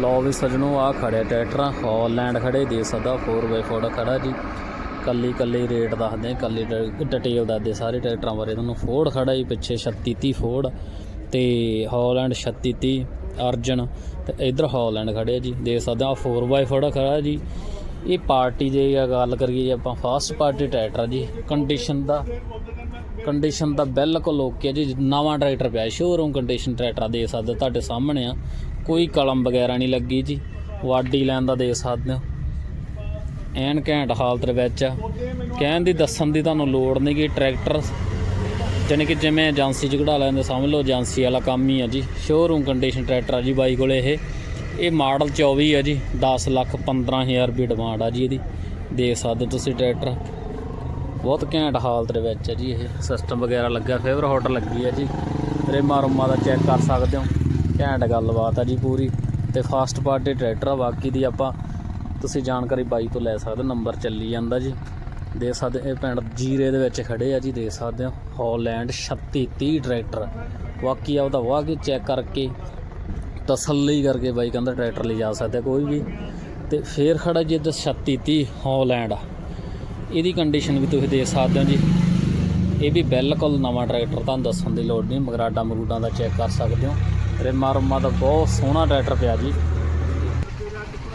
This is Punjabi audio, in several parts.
ਲੋ ਵੀ ਸਜਣੋ ਆ ਖੜਿਆ ਟਰੈਕਟਰਾਂ। ਹਾਲੈਂਡ ਖੜੇ, ਦੇ ਸਕਦਾ 4x4 ਖੜਾ ਜੀ। ਕੱਲੀ ਕੱਲੀ ਰੇਟ ਦੱਸਦੇ ਕੱਲੀ ਡਿਟੇਲ ਦੱਸਦੇ ਸਾਰੇ ਟਰੈਕਟਰਾਂ ਬਾਰੇ। ਤੁਹਾਨੂੰ ਫੋਰਡ ਖੜਾ ਜੀ, ਪਿੱਛੇ 3630 ਫੋਰਡ ਤੇ ਹਾਲੈਂਡ 3630 ਅਰਜਨ ਤੇ ਇਧਰ ਹਾਲੈਂਡ ਖੜੇ ਜੀ। ਦੇ ਸਕਦੇ ਆ 4x4 ਖੜਾ ਜੀ। ਇਹ ਪਾਰਟੀ ਦੇ ਗੱਲ ਕਰੀਏ ਜੇ ਆਪਾਂ ਫਾਸਟ ਪਾਰਟੀ ਟਰੈਕਟਰ ਜੀ। ਕੰਡੀਸ਼ਨ ਦਾ ਕੰਡੀਸ਼ਨ ਦਾ ਬਿਲਕੁਲ ਓਕੇ ਜੀ। ਨਵਾਂ ਟਰੈਕਟਰ ਪਿਆ ਸ਼ੋਰੂਮ ਕੰਡੀਸ਼ਨ ਟਰੈਕਟਰ ਦੇ ਸਕਦੇ ਤੁਹਾਡੇ ਸਾਹਮਣੇ ਆ। ਕੋਈ ਕਲਮ ਵਗੈਰਾ ਨਹੀਂ ਲੱਗੀ ਜੀ। ਵਾਡੀ ਲੈਣ ਦਾ ਦੇ ਸਕਦੇ ਹੋ। ਐਨ ਘੈਂਟ ਹਾਲਤ ਵਿੱਚ ਆ। ਕਹਿਣ ਦੀ ਦੱਸਣ ਦੀ ਤੁਹਾਨੂੰ ਲੋੜ ਨਹੀਂ ਕਿ ਟਰੈਕਟਰ ਜਾਣੀ ਕਿ ਜਿਵੇਂ ਏਜੰਸੀ ਚ ਕਢਾ ਲੈਂਦੇ, ਸਮਝ ਲਓ ਏਜੰਸੀ ਵਾਲਾ ਕੰਮ ਹੀ ਆ ਜੀ। ਸ਼ੋਰੂਮ ਕੰਡੀਸ਼ਨ ਟਰੈਕਟਰ ਆ ਜੀ ਬਾਈ ਕੋਲੇ ਇਹ। ਇਹ ਮਾਡਲ 24 ਆ ਜੀ। 10 ਲੱਖ 15000 ਰੁਪਏ ਡਿਮਾਂਡ ਆ ਜੀ ਇਹਦੀ। ਦੇਖ ਸਕਦੇ ਹੋ ਤੁਸੀਂ ਟਰੈਕਟਰ। ਬਹੁਤ ਘੈਂਟ ਹਾਲਤ ਦੇ ਵਿੱਚ ਹੈ ਜੀ ਇਹ। ਸਿਸਟਮ ਵਗੈਰਾ ਲੱਗਾ ਫੇਵਰ ਹੋਟਲ ਲੱਗੀ ਹੈ ਜੀ। ਰੇਮਾ ਰੁਮਾ ਦਾ ਚੈੱਕ ਕਰ ਸਕਦੇ ਹੋ। ਘੈਂਟ ਗੱਲਬਾਤ ਆ ਜੀ ਪੂਰੀ। ਤੇ ਫਾਸਟ ਪਾਰਟੀ ਟਰੈਕਟਰ ਆ, ਬਾਕੀ ਦੀ ਆਪਾਂ ਤੁਸੀਂ ਜਾਣਕਾਰੀ ਬਾਈ ਤੋਂ ਲੈ ਸਕਦੇ ਹੋ, ਨੰਬਰ ਚੱਲੀ ਜਾਂਦਾ ਜੀ। ਦੇ ਸਕਦੇ ਇਹ ਪਿੰਡ ਜੀਰੇ ਦੇ ਵਿੱਚ ਖੜੇ ਆ ਜੀ ਦੇ ਸਕਦੇ ਹੋ, ਹਾਲੈਂਡ 3630 ਟਰੈਕਟਰ। ਬਾਕੀ ਆ ਉਹਦਾ ਵਾਹ ਕੇ ਚੈੱਕ ਕਰਕੇ, ਤਸੱਲੀ ਕਰਕੇ ਬਾਈ ਕਹਿੰਦਾ ਟਰੈਕਟਰ ਲਈ ਜਾ ਸਕਦੇ ਕੋਈ ਵੀ। ਤੇ ਫੇਰ ਖੜਾ ਜੀ ਇੱਧਰ 3630 ਹਾਲੈਂਡ ਆ। ਇਹਦੀ ਕੰਡੀਸ਼ਨ ਵੀ ਤੁਸੀਂ ਦੇਖ ਸਕਦੇ ਹੋ ਜੀ। ਇਹ ਵੀ ਬਿਲਕੁਲ ਨਵਾਂ ਟਰੈਕਟਰ ਤੁਹਾਨੂੰ ਦੱਸਣ ਦੀ ਲੋੜ ਨਹੀਂ ਮਗਰਾਡਾ ਮਰੂਡਾਂ ਦਾ ਚੈੱਕ ਕਰ ਸਕਦੇ ਹੋ। ਰਿਮਾ ਰੁਮਾ ਦਾ ਬਹੁਤ ਸੋਹਣਾ ਟਰੈਕਟਰ ਪਿਆ ਜੀ।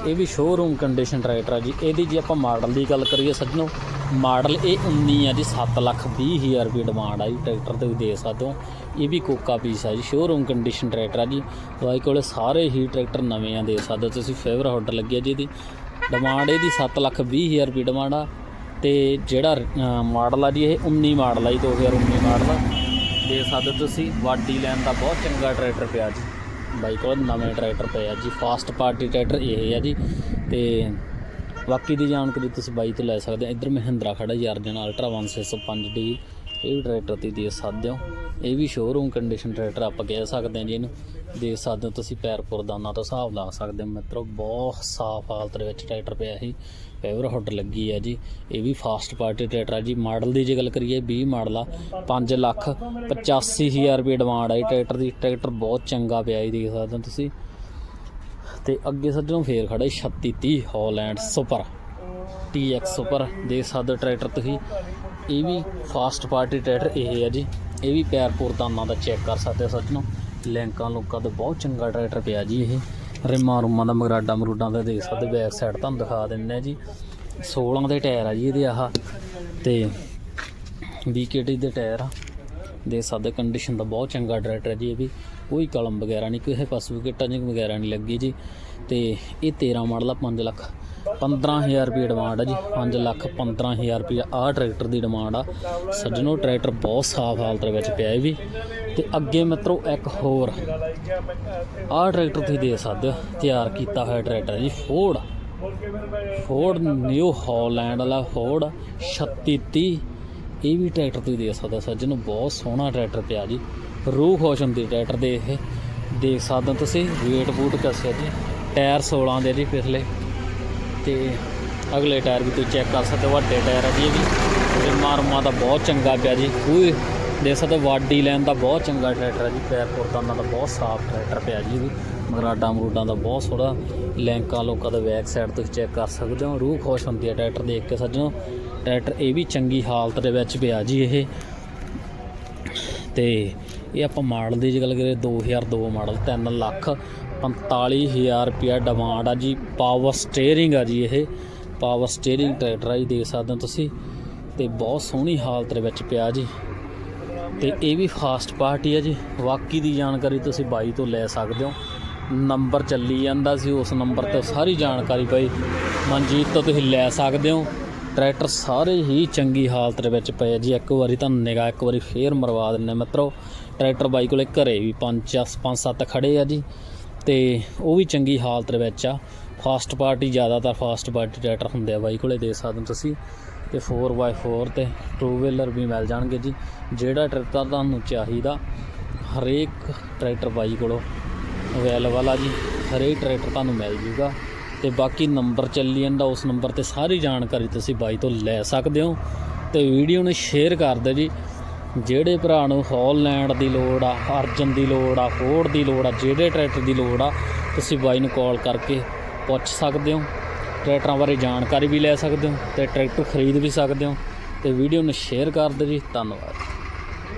ਇਹ ਵੀ ਸ਼ੋਰੂਮ ਕੰਡੀਸ਼ਨ ਟਰੈਕਟਰ ਆ ਜੀ। ਇਹਦੀ ਜੇ ਆਪਾਂ ਮਾਡਲ ਦੀ ਗੱਲ ਕਰੀਏ ਸੱਜਣੋ, ਮਾਡਲ ਇਹ 19 ਆ ਜੀ 7 ਲੱਖ 20 ਹਜ਼ਾਰ ਰੁਪਏ ਡਿਮਾਂਡ ਆ ਜੀ, ਟਰੈਕਟਰ ਤੇ ਦੇ ਸਕਦੇ ਹੋ। ਇਹ ਵੀ ਕੋਕਾ ਪੀਸ ਆ ਜੀ ਸ਼ੋਰੂਮ ਕੰਡੀਸ਼ਨ ਟਰੈਕਟਰ ਆ ਜੀ। ਬਾਈ ਕੋਲੇ ਸਾਰੇ ਹੀ ਟਰੈਕਟਰ ਨਵੇਂ ਆ ਦੇ ਸਕਦੇ ਹੋ ਤੁਸੀਂ ਫੇਵਰ ਆਰਡਰ ਲੱਗਿਆ ਜੀ ਇਹਦੀ। ਡਿਮਾਂਡ ਇਹਦੀ 7 ਲੱਖ 20 ਹਜ਼ਾਰ ਰੁਪਏ ਡਿਮਾਂਡ ਆ। ਤੇ ਜਿਹੜਾ ਮਾਡਲ ਆ ਜੀ, ਇਹ 19 ਮਾਡਲ ਆ ਜੀ 2019 ਮਾਡਲ ਆ। ਦੇ ਸਕਦੇ ਹੋ ਤੁਸੀਂ ਵਾਡੀ ਲੈਣ ਦਾ ਬਹੁਤ ਚੰਗਾ ਟਰੈਕਟਰ ਪਿਆ ਜੀ। ਬਾਈ ਕੋਲ ਨਵੇਂ ਟਰੈਕਟਰ ਪਏ ਆ ਜੀ ਫਾਸਟ ਪਾਰਟੀ ਟਰੈਕਟਰ ਇਹ ਆ ਜੀ। ਤੇ ਬਾਕੀ ਦੀ ਜਾਣਕਾਰੀ ਤੁਸੀਂ ਬਾਈ ਤੋਂ ਲੈ ਸਕਦੇ ਆ। ਇੱਧਰ ਮਹਿੰਦਰਾ ਖੜਾ ਜੀ, ਅਰਜਨ ਅਲਟਰਾ 1605 ਡੀ ਇਹ ਵੀ ਟਰੈਕਟਰ ਤੇ ਦੇ ਸਕਦੇ ਹੋ ਇਹ ਵੀ ਸ਼ੋਰੂਮ ਕੰਡੀਸ਼ਨ ਟਰੈਕਟਰ ਆਪਾਂ ਕਹਿ ਸਕਦੇ ਹਾਂ ਜੀ ਇਹਨੂੰ। ਦੇ ਸਕਦੇ ਹੋ ਤੁਸੀਂ ਪੈਰਪੁਰ ਦਾਨਾ ਤੋਂ ਹਿਸਾਬ ਲਾ ਸਕਦੇ ਹੋ। ਮਿੱਤਰੋ, ਬਹੁਤ ਸਾਫ਼ ਹਾਲਤ ਦੇ ਵਿੱਚ ਟਰੈਕਟਰ ਪਿਆ ਸੀ ਫੇਵਰ ਹੁੱਡ ਲੱਗੀ ਹੈ ਜੀ। ਇਹ ਵੀ ਫਾਸਟ ਪਾਰਟੀ ਟਰੈਕਟਰ ਆ ਜੀ। ਮਾਡਲ ਦੀ ਜੇ ਗੱਲ ਕਰੀਏ 20 ਮਾਡਲ ਆ। 5 ਲੱਖ 85000 ਰੁਪਏ ਡਿਮਾਂਡ ਆ ਜੀ ਟਰੈਕਟਰ ਦੀ। ਟਰੈਕਟਰ ਬਹੁਤ ਚੰਗਾ ਪਿਆ ਜੀ ਦੇਖ ਸਕਦੇ ਹੋ ਤੁਸੀਂ। ਤੇ ਅੱਗੇ ਸੱਜਣੋਂ ਫੇਰ ਖੜਾ 3630 ਹਾਲੈਂਡ ਸੁਪਰ TX ਸੁਪਰ ਦੇਖ ਸਕਦੇ ਹੋ ਟਰੈਕਟਰ ਤੁਸੀਂ। ਇਹ ਵੀ ਫਾਸਟ ਪਾਰਟੀ ਟਰੈਕਟਰ ਇਹ ਹੈ ਜੀ। ਇਹ ਵੀ ਪੈਰਪੁਰ ਦਾਨਾਂ ਦਾ ਚੈੱਕ ਕਰ ਸਕਦੇ ਹੋ ਸੱਜਣੋ ਲੈਂਕਾਂ ਲੋਕਾਂ ਦਾ ਬਹੁਤ ਚੰਗਾ ਟਰੈਕਟਰ ਪਿਆ ਜੀ ਇਹ। ਰਿਮਾਂ ਰੂਮਾਂ ਦਾ ਮਗਰਾਡਾ ਮਰੂਡਾਂ ਦਾ ਦੇਖ ਸਕਦੇ, ਬੈਕ ਸਾਈਡ ਤੁਹਾਨੂੰ ਦਿਖਾ ਦਿੰਦੇ ਆ ਜੀ। 16 ਦੇ ਟਾਇਰ ਆ ਜੀ ਇਹਦੇ ਆਹ। ਤੇ BKT ਦੇ ਟਾਇਰ ਆ। ਦੇ ਸਕਦੇ ਕੰਡੀਸ਼ਨ ਦਾ ਬਹੁਤ ਚੰਗਾ ਟਰੈਕਟਰ ਹੈ ਜੀ ਇਹ ਵੀ। ਕੋਈ ਕਲਮ ਵਗੈਰਾ ਨਹੀਂ, ਕਿਸੇ ਪਾਸੇ ਵੀ ਟਚਿੰਗ ਵਗੈਰਾ ਨਹੀਂ ਲੱਗੀ ਜੀ। ਤੇ ਇਹ 13 ਮਾਡਲ ਆ 5 ਲੱਖ 15000 ਰੁਪਏ ਡਿਮਾਂਡ ਆ ਜੀ। 5 ਲੱਖ 15000 ਰੁਪਏ ਆਹ ਟਰੈਕਟਰ ਦੀ ਡਿਮਾਂਡ ਆ। ਸੱਜਣੋ ਟਰੈਕਟਰ ਬਹੁਤ ਸਾਫ਼ ਹਾਲਤ ਵਿੱਚ ਪਿਆ ਇਹ ਵੀ। ਤੇ ਅੱਗੇ ਮਿੱਤਰੋ, ਇੱਕ ਹੋਰ। ਆਹ ਟਰੈਕਟਰ ਤੁਸੀਂ ਦੇ ਸਕਦੇ ਹੋ, ਤਿਆਰ ਕੀਤਾ ਹੋਇਆ ਟਰੈਕਟਰ ਹੈ ਜੀ ਫੋਰਡ ਫੋਰਡ ਨਿਊ ਹਾਲੈਂਡ ਵਾਲਾ ਫੋਰਡ 3630 ਇਹ ਵੀ ਟਰੈਕਟਰ ਤੁਸੀਂ ਦੇਖ ਸਕਦੇ ਹੋ ਸੱਜਣ ਨੂੰ ਬਹੁਤ ਸੋਹਣਾ ਟਰੈਕਟਰ ਪਿਆ ਜੀ। ਰੂਹ ਖੁਸ਼ ਹੁੰਦੀ ਟਰੈਕਟਰ ਦੇ ਇਹ। ਦੇਖ ਸਕਦੇ ਹੋ ਤੁਸੀਂ ਵੇਟ ਬੂਟ ਕੱਸਿਆ ਜੀ। ਟਾਇਰ 16 ਦੇ ਜੀ ਪਿਛਲੇ। ਤੇ ਅਗਲੇ ਟਾਇਰ ਵੀ ਤੁਸੀਂ ਚੈੱਕ ਕਰ ਸਕਦੇ ਹੋ, ਵੱਡੇ ਟਾਇਰ ਆ ਜੀ ਇਹ ਵੀ। ਤੇ ਮਾਰਮਾ ਦਾ ਬਹੁਤ ਚੰਗਾ ਪਿਆ ਜੀ। ਕੋਈ ਦੇਖ ਸਕਦੇ ਹੋ ਵਾਡੀ ਲੈਣ ਦਾ ਬਹੁਤ ਚੰਗਾ ਟਰੈਕਟਰ ਹੈ ਜੀ। ਪੈਰ ਪੁਰਦਾਨਾ ਦਾ ਬਹੁਤ ਸਾਫ਼ ਟਰੈਕਟਰ ਪਿਆ ਜੀ ਇਹ ਵੀ। ਮਗਰਾਡਾ ਮਰੂਡਾਂ ਦਾ ਬਹੁਤ ਸੋਹਣਾ। ਲੈਂਕਾਂ ਲੋਕਾਂ ਦਾ ਬੈਕ ਸਾਈਡ ਤੁਸੀਂ ਚੈੱਕ ਕਰ ਸਕਦੇ ਹੋ। ਰੂਹ ਖੁਸ਼ ਹੁੰਦੀ ਹੈ ਟਰੈਕਟਰ ਦੇਖ ਕੇ ਸੱਜਣੋ। ਟਰੈਕਟਰ ਇਹ ਵੀ ਚੰਗੀ ਹਾਲਤ ਦੇ ਵਿੱਚ ਪਿਆ ਜੀ ਇਹ। ਤੇ ਇਹ ਆਪਾਂ ਮਾਡਲ ਦੀ ਜੇ ਗੱਲ ਕਰੀਏ 2002 ਮਾਡਲ 3 ਲੱਖ 45000 ਰੁਪਿਆ ਡਿਮਾਂਡ ਆ ਜੀ। ਪਾਵਰ ਸਟੀਅਰਿੰਗ ਆ ਜੀ ਇਹ। ਪਾਵਰ ਸਟੀਅਰਿੰਗ ਟਰੈਕਟਰ ਆ ਜੀ, ਦੇਖ ਸਕਦੇ ਹੋ ਤੁਸੀਂ। ਤੇ ਬਹੁਤ ਸੋਹਣੀ ਹਾਲਤ ਦੇ ਵਿੱਚ ਪਿਆ ਜੀ। ਤੇ ਇਹ ਵੀ ਫਾਸਟ ਪਾਰਟੀ ਆ ਜੀ। ਬਾਕੀ ਦੀ ਜਾਣਕਾਰੀ ਤੁਸੀਂ ਬਾਈ ਤੋਂ ਲੈ ਸਕਦੇ ਹੋ। ਨੰਬਰ ਚੱਲੀ ਜਾਂਦਾ ਸੀ, ਉਸ ਨੰਬਰ ਤੇ ਸਾਰੀ ਜਾਣਕਾਰੀ ਬਾਈ ਮਨਜੀਤ ਤੋਂ ਤੁਸੀਂ ਲੈ ਸਕਦੇ ਹੋ। ਟਰੈਕਟਰ ਸਾਰੇ ਹੀ ਚੰਗੀ ਹਾਲਤ ਦੇ ਵਿੱਚ ਪਏ ਆ ਜੀ। ਇੱਕ ਵਾਰੀ ਤੁਹਾਨੂੰ ਨਿਗਾਹ ਇੱਕ ਵਾਰੀ ਫੇਰ ਮਰਵਾ ਦਿੰਨੇ ਮਿੱਤਰੋ। ਟਰੈਕਟਰ ਬਾਈ ਕੋਲੇ ਘਰੇ ਵੀ 5 ਪੰਜ ਸੱਤ ਖੜੇ ਆ ਜੀ। ਤੇ ਉਹ ਵੀ ਚੰਗੀ ਹਾਲਤ ਦੇ ਵਿੱਚ ਆ। ਫਾਸਟ ਪਾਰਟੀ ਜ਼ਿਆਦਾਤਰ ਫਾਸਟ ਪਾਰਟੀ ਟਰੈਕਟਰ ਹੁੰਦੇ ਆ ਬਾਈ ਕੋਲੇ, ਦੇ ਸਕਦੇ ਹੋ ਤੁਸੀਂ। ਤੇ 4x4 ਤੇ ਟੂ ਵੀਲਰ ਵੀ ਮਿਲ ਜਾਣਗੇ ਜੀ। ਜਿਹੜਾ ਟਰੈਕਟਰ ਤੁਹਾਨੂੰ ਚਾਹੀਦਾ, ਹਰੇਕ ਟਰੈਕਟਰ ਬਾਈ ਕੋਲੋਂ ਅਵੇਲੇਬਲ ਆ ਜੀ। ਹਰੇਕ ਟਰੈਕਟਰ ਤੁਹਾਨੂੰ ਮਿਲ ਜੂਗਾ। ਤੇ ਬਾਕੀ ਨੰਬਰ ਚੱਲੀ ਜਾਂਦਾ, ਉਸ ਨੰਬਰ ਤੇ ਸਾਰੀ ਜਾਣਕਾਰੀ ਤੁਸੀਂ ਬਾਈ ਤੋਂ ਲੈ ਸਕਦੇ ਹੋ। ਤੇ ਵੀਡੀਓ ਨੂੰ ਸ਼ੇਅਰ ਕਰ ਦਿਓ ਜੀ। ਜਿਹੜੇ ਭਰਾ ਨੂੰ ਹੌਲੈਂਡ ਦੀ ਲੋੜ ਆ, ਅਰਜਨ ਦੀ ਲੋੜ ਆ ਫੋਰਡ ਦੀ ਲੋੜ ਆ, ਜਿਹੜੇ ਟਰੈਕਟਰ ਦੀ ਲੋੜ ਆ, ਤੁਸੀਂ ਬਾਈ ਨੂੰ ਕਾਲ ਕਰਕੇ ਪੁੱਛ ਸਕਦੇ ਹੋ। ਟਰੈਕਟਰਾਂ ਬਾਰੇ ਜਾਣਕਾਰੀ ਵੀ ਲੈ ਸਕਦੇ ਹੋ ਤੇ ਟਰੈਕਟਰ ਖਰੀਦ ਵੀ ਸਕਦੇ ਹੋ। ਤੇ ਵੀਡੀਓ ਨੂੰ ਸ਼ੇਅਰ ਕਰ ਦਿਓ ਜੀ। ਧੰਨਵਾਦ।